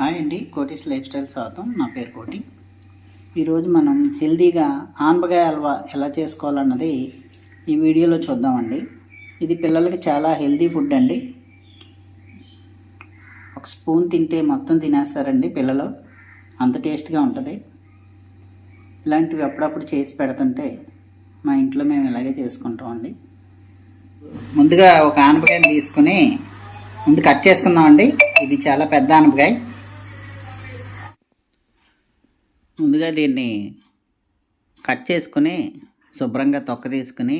Hi అండి కోటీస్ life style స్వాగతం. నా పేరు కోటి. ఈరోజు మనం హెల్తీగా ఆనపకాయ హల్వా ఎలా చేసుకోవాలన్నది ఈ వీడియోలో చూద్దామండి. ఇది పిల్లలకి చాలా హెల్దీ ఫుడ్ అండి. ఒక స్పూన్ తింటే మొత్తం తినేస్తారండి పిల్లలు. అంత టేస్ట్గా ఉంటుంది. ఇలాంటివి అప్పుడప్పుడు చేసి పెడుతుంటే మా ఇంట్లో మేము ఇలాగే చేసుకుంటామండి. ముందుగా ఒక ఆనపకాయని తీసుకుని ముందు కట్ చేసుకుందామండి. ఇది చాలా పెద్ద ఆనపకాయ. ముందుగా దీన్ని కట్ చేసుకుని శుభ్రంగా తొక్క తీసుకుని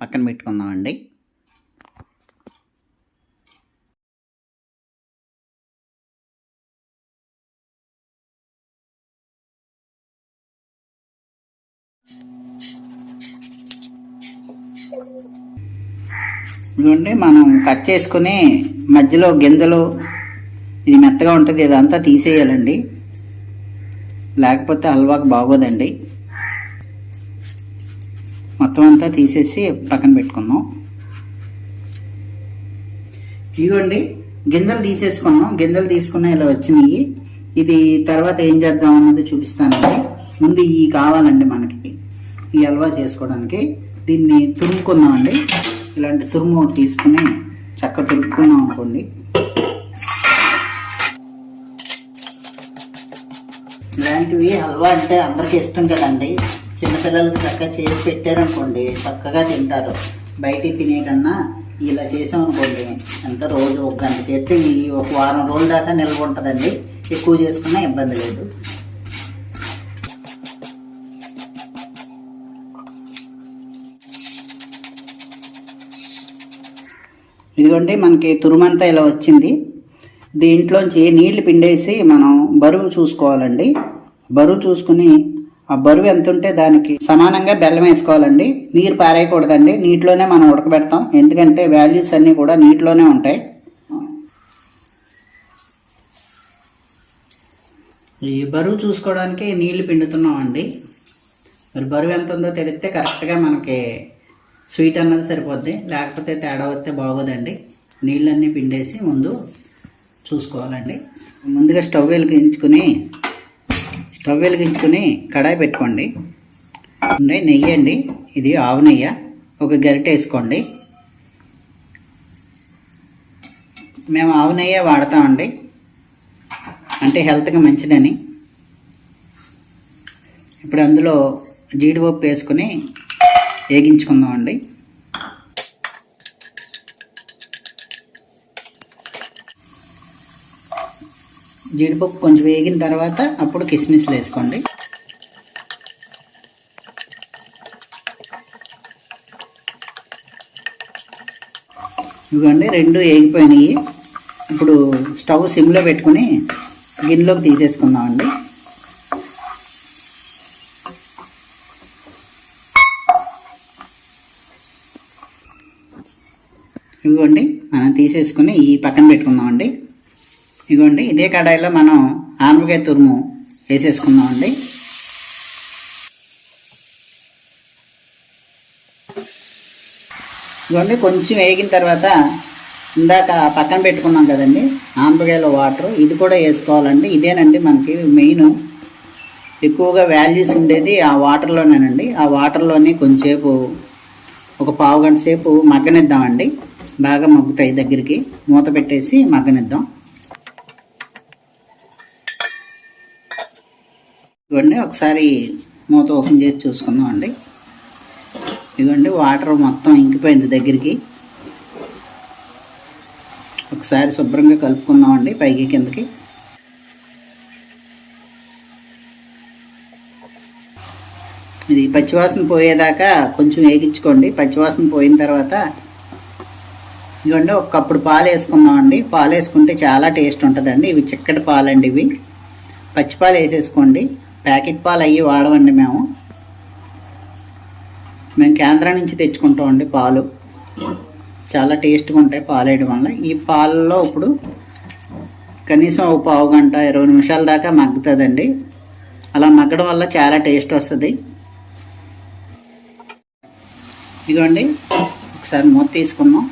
పక్కన పెట్టుకుందామండి. ఇదిగోండి మనం కట్ చేసుకుని మధ్యలో గింజలు ఇది మెత్తగా ఉంటుంది ఇదంతా తీసేయాలండి. లేకపోతే హల్వాకి బాగోదండి. మొత్తం అంతా తీసేసి పక్కన పెట్టుకుందాం. ఇదిగోండి గింజలు తీసేసుకున్నాం. గింజలు తీసుకున్న ఇలా వచ్చినాయి. ఇది తర్వాత ఏం చేద్దాం అన్నది చూపిస్తానండి. ముందు ఈ కావాలండి మనకి. ఈ హల్వా చేసుకోవడానికి. దీన్ని తురుముకుందామండి. ఇలాంటి తురుము తీసుకుని చక్క తురుముకున్నాం అనుకోండి. ఇలాంటివి హల్వా అంటే అందరికి ఇష్టం కదండి. చిన్నపిల్లలకి చక్కగా చేసి పెట్టారనుకోండి చక్కగా తింటారు. బయట తినే కన్నా ఇలా చేసామనుకోండి ఎంత రోజు ఒక గంట చేస్తే ఈ ఒక వారం రోజుల దాకా నిల్వ ఉంటుందండి. ఎక్కువ చేసుకున్నా ఇబ్బంది లేదు. ఇదిగోండి మనకి తురుమంతా ఇలా వచ్చింది. దీంట్లోంచి నీళ్ళు పిండేసి మనం బరువు చూసుకోవాలండి. బరువు చూసుకుని ఆ బరువు ఎంత ఉంటే దానికి సమానంగా బెల్లం వేసుకోవాలండి. నీరు పారేయకూడదండి. నీటిలోనే మనం ఉడకబెడతాం. ఎందుకంటే వాల్యూస్ అన్నీ కూడా నీటిలోనే ఉంటాయి. ఈ బరువు చూసుకోవడానికి నీళ్ళు పిండుతున్నామండి. మరి బరువు ఎంత ఉందో తెలిస్తే కరెక్ట్గా మనకి స్వీట్ అన్నది సరిపోద్ది. లేకపోతే తేడా వస్తే బాగోదండి. నీళ్ళన్నీ పిండేసి ముందు చూసుకోవాలండి. ముందుగా స్టవ్ వెలిగించుకుని స్టవ్ వెలిగించుకుని కడాయి పెట్టుకోండి. ఉండే నెయ్యి అండి. ఇది ఆవు నెయ్యి. ఒక గరిటె వేసుకోండి. మేము ఆవు నెయ్యే వాడతామండి. అంటే హెల్త్కి మంచిదని. ఇప్పుడు అందులో జీడిపప్పు వేసుకుని వేగించుకుందామండి. జీడిపప్పు కొంచెం వేగిన తర్వాత అప్పుడు కిస్మిస్లు వేసుకోండి. ఇవ్వండి రెండు వేగిపోయినాయి. ఇప్పుడు స్టవ్ సిమ్లో పెట్టుకుని గిన్నెలోకి తీసేసుకుందామండి. ఇదిగోండి మనం తీసేసుకుని ఈ పక్కన పెట్టుకుందామండి. ఇదిగోండి ఇదే కడాయిలో మనం ఆనపకాయ తురుము వేసేసుకుందామండి. ఇదిగోండి కొంచెం వేగిన తర్వాత ఇందాక పక్కన పెట్టుకున్నాం కదండి ఆనపకాయలో వాటర్ ఇది కూడా వేసుకోవాలండి. ఇదేనండి మనకి మెయిన్. ఎక్కువగా వాల్యూస్ ఉండేది ఆ వాటర్లోనేనండి. ఆ వాటర్లోనే కొంచెంసేపు ఒక పావు గంట సేపు మగ్గనిద్దామండి. బాగా మగ్గుతాయి దగ్గరికి. మూత పెట్టేసి మగ్గనిద్దాం. ఇవ్వండి ఒకసారి మూత ఓపెన్ చేసి చూసుకుందాం అండి ఇదిగోండి వాటర్ మొత్తం ఇంకిపోయింది దగ్గరికి. ఒకసారి శుభ్రంగా కలుపుకుందామండి పైకి కిందకి. ఇది పచ్చివాసన పోయేదాకా కొంచెం వేగించుకోండి. పచ్చివాసన పోయిన తర్వాత ఇదిగోండి ఒక కప్పుడు పాలు వేసుకుందామండి. పాలు వేసుకుంటే చాలా టేస్ట్ ఉంటుందండి. ఇవి చిక్కటి పాలండి ఇవి. పచ్చిపాలు వేసేసుకోండి. ప్యాకెట్ పాలు అయ్యి వాడమండి మేము. మేము కేంద్రం నుంచి తెచ్చుకుంటామండి పాలు. చాలా టేస్ట్గా ఉంటాయి పాలు వేయడం వల్ల. ఈ పాలలో ఇప్పుడు కనీసం ఒక పావు గంట ఇరవై నిమిషాల దాకా మగ్గుతుందండి. అలా మగ్గడం వల్ల చాలా టేస్ట్ వస్తుంది. ఇదిగోండి ఒకసారి మూత తీసుకుందాం.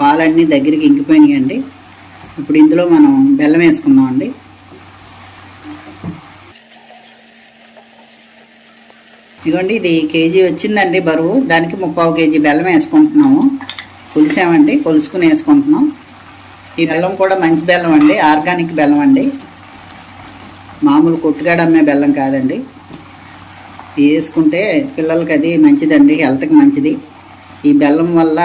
పాలన్నీ దగ్గరికి ఇంకిపోయినాయండి. ఇప్పుడు ఇందులో మనం బెల్లం వేసుకుందాం అండి ఇదిగోండి ఇది కేజీ వచ్చిందండి బరువు. దానికి ముప్పావు కేజీ బెల్లం వేసుకుంటున్నాము. పులిసామండి పులుసుకుని వేసుకుంటున్నాం. ఈ బెల్లం కూడా మంచి బెల్లం అండి ఆర్గానిక్ బెల్లం అండి. మామూలు కొట్టుగాడ అమ్మే బెల్లం కాదండి. ఇది వేసుకుంటే పిల్లలకి అది మంచిదండి హెల్త్కి మంచిది. ఈ బెల్లం వల్ల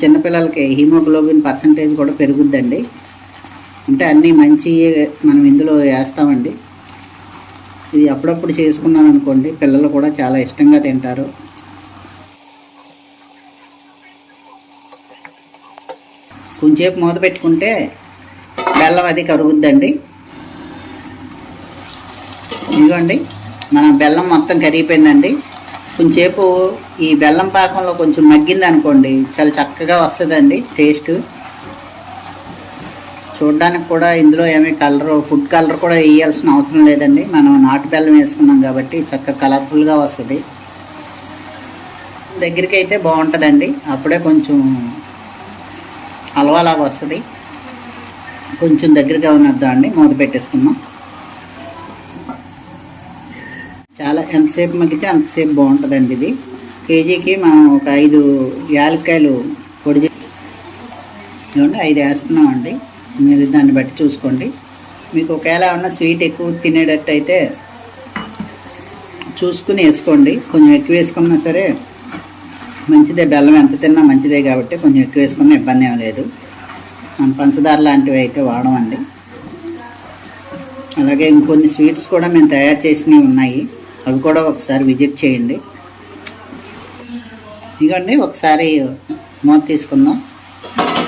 చిన్నపిల్లలకి హీమోగ్లోబిన్ పర్సంటేజ్ కూడా పెరుగుద్దండి. అంటే అన్నీ మంచి మనం ఇందులో వేస్తామండి. ఇది అప్పుడప్పుడు చేసుకున్నాను అనుకోండి పిల్లలు కూడా చాలా ఇష్టంగా తింటారు. కొంచెంసేపు మూత పెట్టుకుంటే బెల్లం అది కరుగుద్దండి. ఇదిగోండి మన బెల్లం మొత్తం కరిగిపోయిందండి. కొంచెంసేపు ఈ బెల్లం పాకంలో కొంచెం మగ్గింది అనుకోండి చాలా చక్కగా వస్తుందండి టేస్ట్. చూడడానికి కూడా ఇందులో ఏమీ కలర్ ఫుడ్ కలర్ కూడా వేయాల్సిన అవసరం లేదండి. మనం నాటు బెల్లం వేసుకున్నాం కాబట్టి చక్కగా కలర్ఫుల్గా వస్తుంది. దగ్గరికి అయితే బాగుంటుందండి. అప్పుడే కొంచెం అలవాలాగా వస్తుంది. కొంచెం దగ్గరగా ఉన్నద్దాం అండి మూత పెట్టేసుకుందాం. చాలా ఎంతసేపు మగ్గితే అంతసేపు బాగుంటుందండి ఇది. కేజీకి మనం ఒక ఐదు యాలక్కాయలు పొడి చే- ఐదు వేస్తున్నామండి. మీరు దాన్ని బట్టి చూసుకోండి. మీకు ఒకవేళ ఏమన్నా స్వీట్ ఎక్కువ తినేటట్టు అయితే చూసుకుని వేసుకోండి. కొంచెం ఎక్కువ వేసుకున్నా సరే మంచిదే. బెల్లం ఎంత తిన్నా మంచిదే కాబట్టి కొంచెం ఎక్కువ వేసుకున్నా ఇబ్బంది ఏం లేదు. మనం పంచదార లాంటివి అయితే వాడమండి. అలాగే ఇంకొన్ని స్వీట్స్ కూడా మేము తయారు చేసినవి ఉన్నాయి. అవి కూడా ఒకసారి విజిట్ చేయండి. ఇదిగోండి ఒకసారి మూత తీసుకుందాం.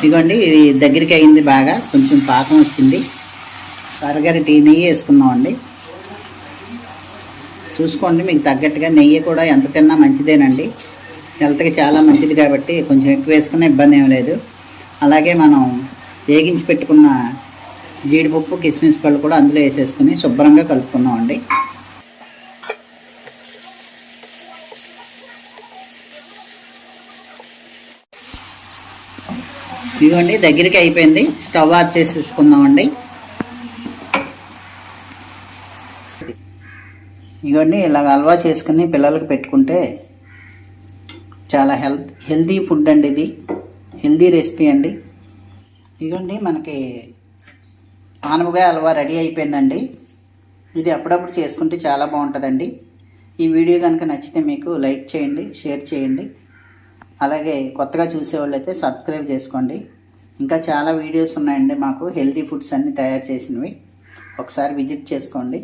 ఇదిగోండి ఇది దగ్గరికి అయింది బాగా కొంచెం పాకం వచ్చింది. టీ నెయ్యి వేసుకుందామండి. చూసుకోండి మీకు తగ్గట్టుగా నెయ్యి కూడా ఎంత తిన్నా మంచిదేనండి. హెల్త్కి చాలా మంచిది కాబట్టి కొంచెం ఎక్కువ వేసుకున్న ఇబ్బంది ఏం లేదు. అలాగే మనం వేగించి పెట్టుకున్న జీడిపప్పు కిస్మిస్ పళ్ళు కూడా అందులో వేసేసుకుని శుభ్రంగా కలుపుకుందామండి. ఇదిగోండి దగ్గరికి అయిపోయింది. స్టవ్ ఆఫ్ చేసేసుకుందామండి. ఇదిగోండి ఇలాగ హల్వా చేసుకుని పిల్లలకి పెట్టుకుంటే చాలా హెల్త్ హెల్తీ ఫుడ్ అండి ఇది. హెల్దీ రెసిపీ అండి. ఇదిగోండి మనకి ఆనపకాయ హల్వా రెడీ అయిపోయిందండి. ఇది అప్పుడప్పుడు చేసుకుంటే చాలా బాగుంటుందండి. ఈ వీడియో కనుక నచ్చితే మీకు లైక్ చేయండి షేర్ చేయండి. అలాగే కొత్తగా చూసేవాళ్ళు అయితే సబ్స్క్రైబ్ చేసుకోండి. ఇంకా చాలా వీడియోస్ ఉన్నాయండి మాకు. హెల్తీ ఫుడ్స్ అన్నీ తయారు చేసినవి. ఒకసారి విజిట్ చేసుకోండి.